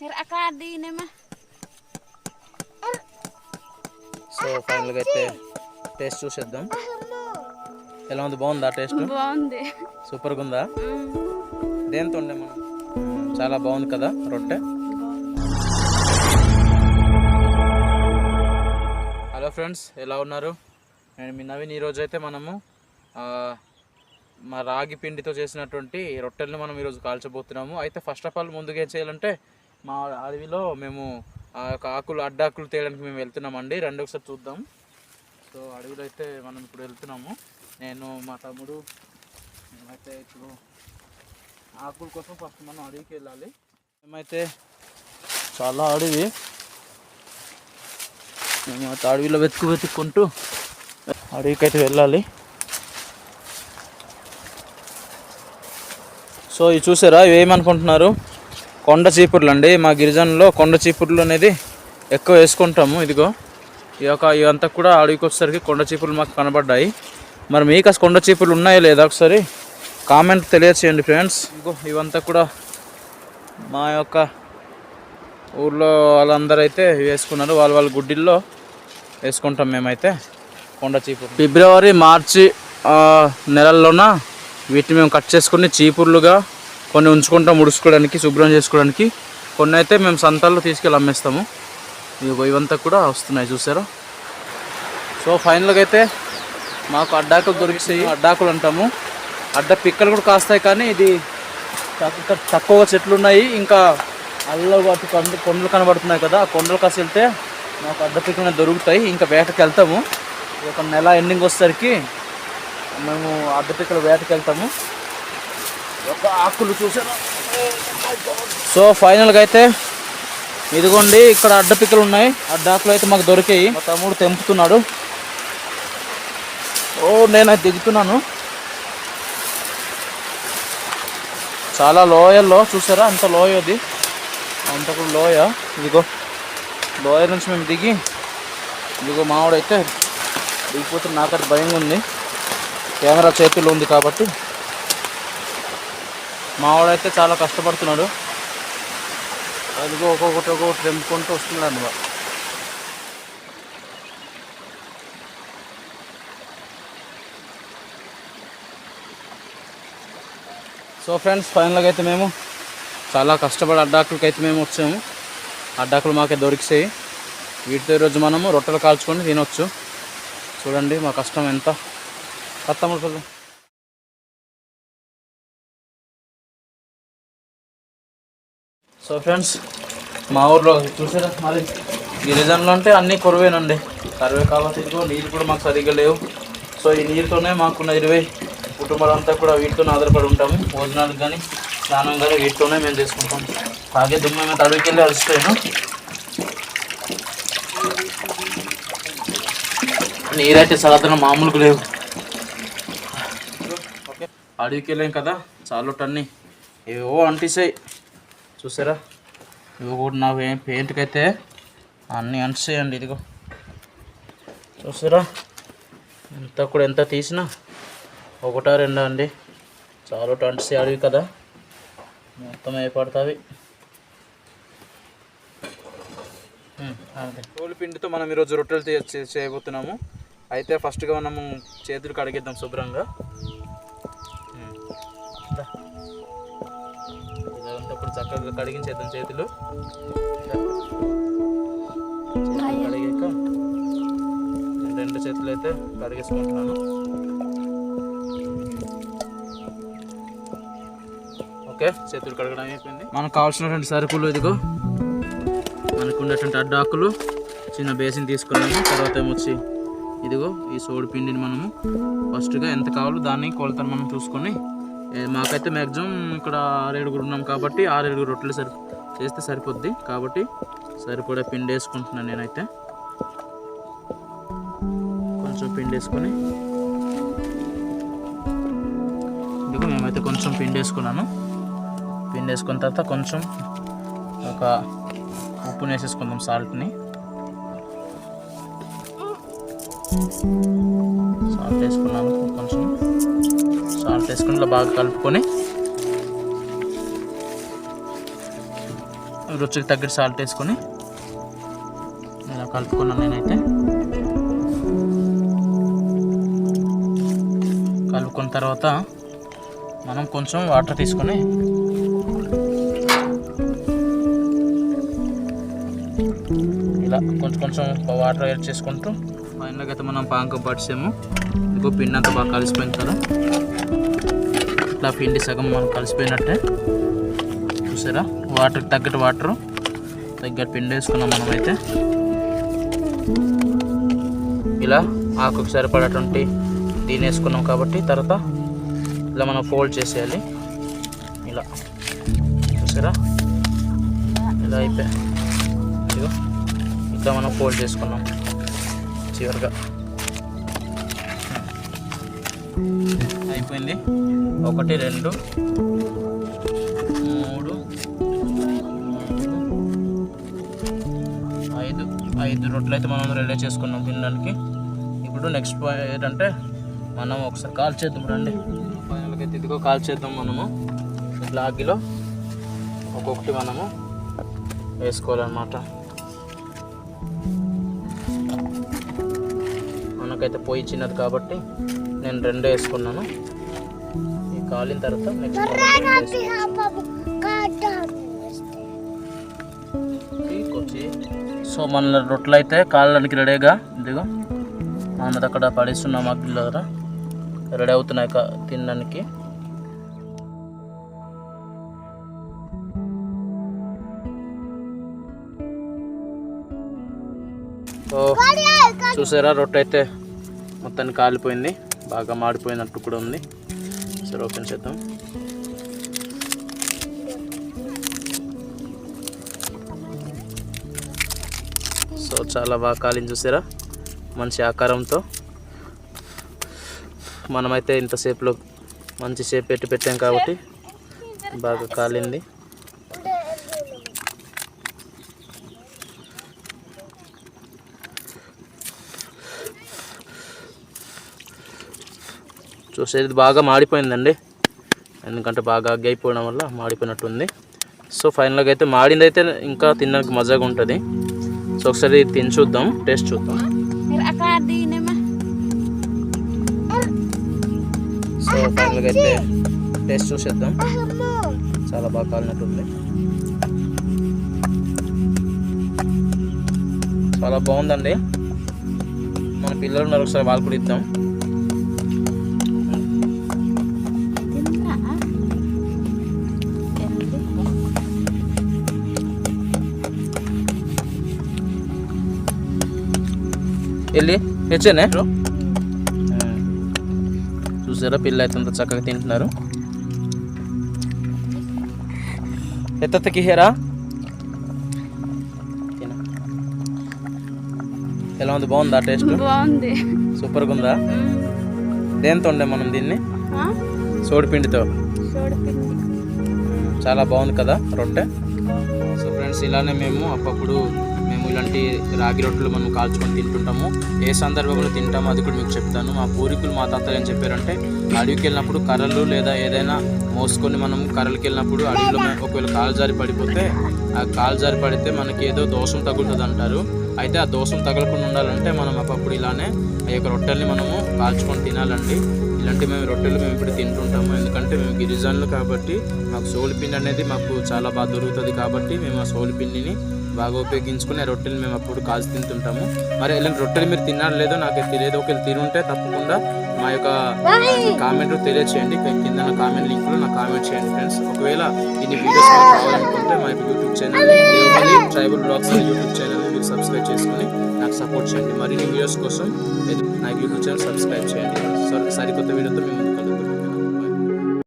Akadi naman. So ఫైనల్గా అయితే taste చూసేద్దాం. ఎలా ఉంది? బాగుందా టేస్ట్? బాగుంది. సూపర్గా ఉందా? దేంతో ఉండే మనం? చాలా బాగుంది కదా రొట్టె. హలో ఫ్రెండ్స్ ఎలా ఉన్నారు? నేను మీ నవీన్. ఈరోజు అయితే మనము ఆ, మా రాగి పిండితో చేసినటువంటి రొట్టెల్ని మనం ఈరోజు కాల్చబోతున్నాము. అయితే ఫస్ట్ ఆఫ్ ఆల్ ముందుగా ఏం చేయాలంటే మా అడవిలో మేము ఆ యొక్క ఆకులు అడ్డాకులు తేయడానికి మేము వెళ్తున్నామండి. రెండు ఒకసారి చూద్దాం. సో అడవిలో అయితే మనం ఇప్పుడు వెళ్తున్నాము. నేను మా తమ్ముడు మేమైతే ఇప్పుడు ఆకుల కోసం ఫస్ట్ మనం అడవికి వెళ్ళాలి. మేమైతే చాలా అడవి. మేము అయితే అడవిలో వెతుకు వెతుక్కుంటూ అడవికి అయితే వెళ్ళాలి. సో ఇవి చూసారా? ఇవి ఏమనుకుంటున్నారు? కొండ చీపుర్లు అండి. మా గిరిజనలో కొండ చీపుర్లు అనేది ఎక్కువ వేసుకుంటాము. ఇదిగో ఈ యొక్క ఇవంతా కూడా అడవికి వచ్చేసరికి కొండ చీపుర్లు మాకు కనబడ్డాయి. మరి మీకు అసలు కొండ చీపుర్లు ఉన్నాయో లేదా ఒకసారి కామెంట్ తెలియచేయండి ఫ్రెండ్స్. ఇదిగో ఇవంతా కూడా మా యొక్క ఊర్లో వాళ్ళందరూ అయితే వేసుకున్నారు. వాళ్ళ వాళ్ళ గుడ్డిల్లో వేసుకుంటాం మేమైతే కొండ చీపురు ఫిబ్రవరి మార్చి నెలల్లోన వీటిని మేము కట్ చేసుకుని చీపుర్లుగా కొన్ని ఉంచుకుంటాం ముడుచుకోవడానికి శుభ్రం చేసుకోవడానికి. కొన్ని అయితే మేము సంతల్లో తీసుకెళ్ళి అమ్మేస్తాము. ఇవంతా కూడా వస్తున్నాయి చూసారా? సో ఫైనల్గా అయితే మాకు అడ్డాకులు దొరికిస్తాయి అడ్డాకులు అంటాము. అడ్డ పిక్కలు కూడా కాస్తాయి కానీ ఇది తక్కువ చెట్లు ఉన్నాయి. ఇంకా అల్లలో వాటి కొండ కొండలు కనబడుతున్నాయి కదా ఆ కొండలు కాసి వెళ్తే మాకు అడ్డ పిక్కలు దొరుకుతాయి. ఇంకా వేటకి వెళ్తాము. ఒక నెల ఎండింగ్ వచ్చేసరికి మేము అడ్డ పిక్కల వేటకి వెళ్తాము. ఆకులు చూసారా? సో ఫైనల్గా అయితే ఇదిగోండి ఇక్కడ అడ్డ పిక్కలు ఉన్నాయి. అడ్డ ఆకులు అయితే మాకు దొరికాయి. మా తమ్ముడు తెంపుతున్నాడు. ఓ నేను అది దిగుతున్నాను. చాలా లోయల్లో చూసారా? అంత లోయ అది. అంత కూడా లోయ. ఇదిగో లోయ నుంచి మేము దిగి ఇదిగో మావాడైతే దిగిపోతే నాకైతే భయంగా ఉంది. కెమెరా చేతిలో ఉంది కాబట్టి. మావాడైతే చాలా కష్టపడుతున్నాడు. అదిగో ఒక్కొక్కటి ఒక్కొక్కటి తెంపుకుంటూ వస్తున్నాడు అన్నమాట సో ఫ్రెండ్స్ ఫైనల్గా అయితే మేము చాలా కష్టపడి అడ్డాకులకి అయితే మేము వచ్చాము. అడ్డాకులు మాకే దొరికిసాయి. వీటితో ఈరోజు మనము రొట్టెలు కాల్చుకొని తినొచ్చు. చూడండి మా కష్టం ఎంత. కత్తమ్మ సో ఫ్రెండ్స్ మా ఊర్లో చూసారా? మరి గిరిజనులు అంటే అన్నీ కొరవేనండి. కరువే కాబట్టి ఇదిగో నీళ్ళు కూడా మాకు సరిగ్గా లేవు. సో ఈ నీరుతోనే మాకున్న ఇరవై కుటుంబాలంతా కూడా వీటితోనే ఆధారపడి ఉంటాము. భోజనాలకు కానీ స్నానం కానీ వీటితోనే మేము చేసుకుంటాం. తాగే దుమ్మ మేము అడవికి వెళ్ళి అలసిపోయాను. నీరైతే సాధారణ మామూలుగా లేవు. ఓకే అడవికి వెళ్ళాం కదా చాలుటన్నీ ఏవో అంటిసాయి. చూసారా? ఇవి కూడా ఏం పెయింట్కి అయితే అన్నీ అంటిసేయండి ఇదిగో. చూసారా? ఎంత కూడా ఎంత తీసినా ఒకటా రెండా అండి. చాలా టంట్స్ అడివి కదా. మొత్తం అయిపడుతుంది. పూల పిండితో మనం ఈరోజు రొట్టెలు చేయబోతున్నాము. అయితే ఫస్ట్గా మనము చేతులు కడిగిద్దాం శుభ్రంగా. చక్కగా కడిగించేద్దాం చేతులు కడిగాక రెండు చేతులు అయితే కడిగేసుకుంటున్నాను. ఓకే చేతులు కడగడం అయిపోయింది. మనకు కావాల్సినటువంటి సరుకులు ఇదిగో. మనకు ఉన్నటువంటి అడ్డాకులు చిన్న బేసిన్ తీసుకున్నాము. తర్వాత ఏమొచ్చి ఇదిగో ఈ సోడి పిండిని మనము ఫస్ట్గా ఎంత కావాలో దాన్ని కొలతను మనం చూసుకొని మాకైతే మ్యాక్సిమం ఇక్కడ ఆరేడుగురు ఉన్నాం కాబట్టి ఆరేడుగురు రొట్టెలు సరి చేస్తే సరిపోద్ది. కాబట్టి సరిపడే పిండి వేసుకుంటున్నాను నేనైతే. కొంచెం పిండి వేసుకొని. ఇదిగో మేమైతే కొంచెం పిండి వేసుకున్నాను. పిండి వేసుకున్న తర్వాత కొంచెం ఒక ఉప్పుని వేసేసుకుందాం సాల్ట్ని. సాల్ట్ వేసుకున్నాను కొంచెం. సాల్ట్ వేసుకుని ఇలా బాగా కలుపుకొని రుచికి తగ్గట్టు సాల్ట్ వేసుకొని ఇలా కలుపుకున్నాను నేనైతే. కలుపుకున్న తర్వాత మనం కొంచెం వాటర్ తీసుకొని ఇలా కొంచెం కొంచెం వాటర్ యాడ్ చేసుకుంటూ ఫైనల్గా అయితే మనం పాంక పడిసాము ఇంకో పిండి అంతా బాగా కలిసిపోయింది కదా. ఇట్లా పిండి సగం మనం కలిసిపోయినట్టే. చూసారా? వాటర్కి తగ్గట్టు వాటరు తగ్గట్టు పిండి వేసుకున్నాం మనమైతే. ఇలా ఆకుకు సరిపడేటువంటి దీని వేసుకున్నాం కాబట్టి తర్వాత ఇలా మనం ఫోల్డ్ చేసేయాలి. ఇలా. చూసారా? ఇలా అయిపోయి ఇదిగో. ఇట్లా మనం ఫోల్డ్ చేసుకున్నాం. చివరిగా. అయిపోయింది. ఒకటి రెండు మూడు ఐదు ఐదు రొట్టెలు అయితే మనం రెడీ చేసుకున్నాం తినడానికి. ఇప్పుడు నెక్స్ట్ పాయింట్ ఏంటంటే మనం ఒకసారి కాల్ చేద్దాం రండి. ఫైనల్గా ఇదిగో కాల్ చేద్దాం మనము. ఇట్లా అగ్గిలో ఒక్కొక్కటి మనము వేసుకోవాలన్నమాట. మనకైతే పొయ్యి చిన్నది కాబట్టి నేను రెండే వేసుకున్నాను. ఈ కాలిన తర్వాత సో మన రొట్టెలు అయితే కాలడానికి రెడీగా. ఇదిగో మనది అక్కడ పడేస్తున్నాం అగ్గిలో దగ్గర రెడీ అవుతున్నాయి తినడానికి. చూసారా రొట్టె అయితే మొత్తాన్ని కాలిపోయింది. బాగా మాడిపోయినట్టు కూడా ఉంది. సరే ఓపెన్ చేద్దాం. సో చాలా బాగా కాలింది చూసారా? మంచి ఆకారంతో. మనమైతే ఇంతసేపులో మంచి షేప్ పెట్టి పెట్టాం కాబట్టి బాగా కాలింది. చూసేది బాగా మాడిపోయిందండి. ఎందుకంటే బాగా అగ్గి అయిపోవడం వల్ల మాడిపోయినట్టుంది. సో ఫైనల్గా అయితే మాడింది అయితే ఇంకా తినడానికి మజాగా ఉంటుంది. సో ఒకసారి తిని చూద్దాం టేస్ట్ చూద్దాం. సో ఫైనల్గా అయితే టేస్ట్ చూసేద్దాం. చాలా బాగా కాలినట్టుంది. చాలా బాగుందండి. మన పిల్లలు ఉన్నారు ఒకసారి వాళ్ళు కూడా ఇద్దాం. వెళ్ళి తెచ్చానే చూసారా పిల్ల అయితే అంత చక్కగా తింటున్నారు ఎత్తకి హేరా ఎలా ఉంది బాగుందా టేస్ట్ బాగుంది సూపర్గా ఉందా దేంతో ఉండే మనం దీన్ని సోడిపిండితో చాలా బాగుంది కదా రొట్టె సో ఫ్రెండ్స్ ఇలానే మేము అప్పుడప్పుడు మేము ఇలాంటి రాగి రొట్టెలు మనం కాల్చుకొని తింటుంటాము. ఏ సందర్భంలో తింటామో అది కూడా మీకు చెప్తాను. మా పూర్వీకులు మా తాతలు ఏం చెప్పారంటే అడవికి వెళ్ళినప్పుడు కర్రలు లేదా ఏదైనా మోసుకొని మనం కర్రలకి వెళ్ళినప్పుడు అడవిలో ఒకవేళ కాలు జారి పడిపోతే ఆ కాలు జారి పడితే మనకి ఏదో దోషం తగులుతుంది అంటారు అయితే ఆ దోషం తగలకుండా ఉండాలంటే మనం అప్పుడు ఇలానే ఆ యొక్క రొట్టెల్ని మనము కాల్చుకొని తినాలండి. ఇలాంటి మేము రొట్టెలు మేము ఇప్పుడు తింటుంటాము. ఎందుకంటే మేము గిరిజనులు కాబట్టి మాకు సోలిపిండి అనేది మాకు చాలా బాగా దొరుకుతుంది కాబట్టి మేము ఆ సోలిపిండిని బాగా ఉపయోగించుకుని రొట్టెలు మేము అప్పుడు కాల్చి తింటుంటాము. మరి ఇలాంటి రొట్టెలు మీరు తిన్నారో లేదో నాకు తెలియదు. ఒకవేళ తినుంటే తప్పకుండా మా యొక్క కామెంట్ తెలియచేయండి. కింద కామెంట్ లింక్లో నాకు కామెంట్ చేయండి ఫ్రెండ్స్ ఒకవేళ ఇన్ని వీడియోస్ కావాలనుకుంటే మా యొక్క YouTube channel tribal blogs YouTube channel మీరు సబ్స్క్రైబ్ చేసుకుని నాకు సపోర్ట్ చేయండి. మరిన్ని వీడియోస్ కోసం నా యూట్యూబ్ ఛానల్ సబ్స్క్రైబ్ చేయండి. సరికొత్త వీడియోతో మేము కలుగుతాం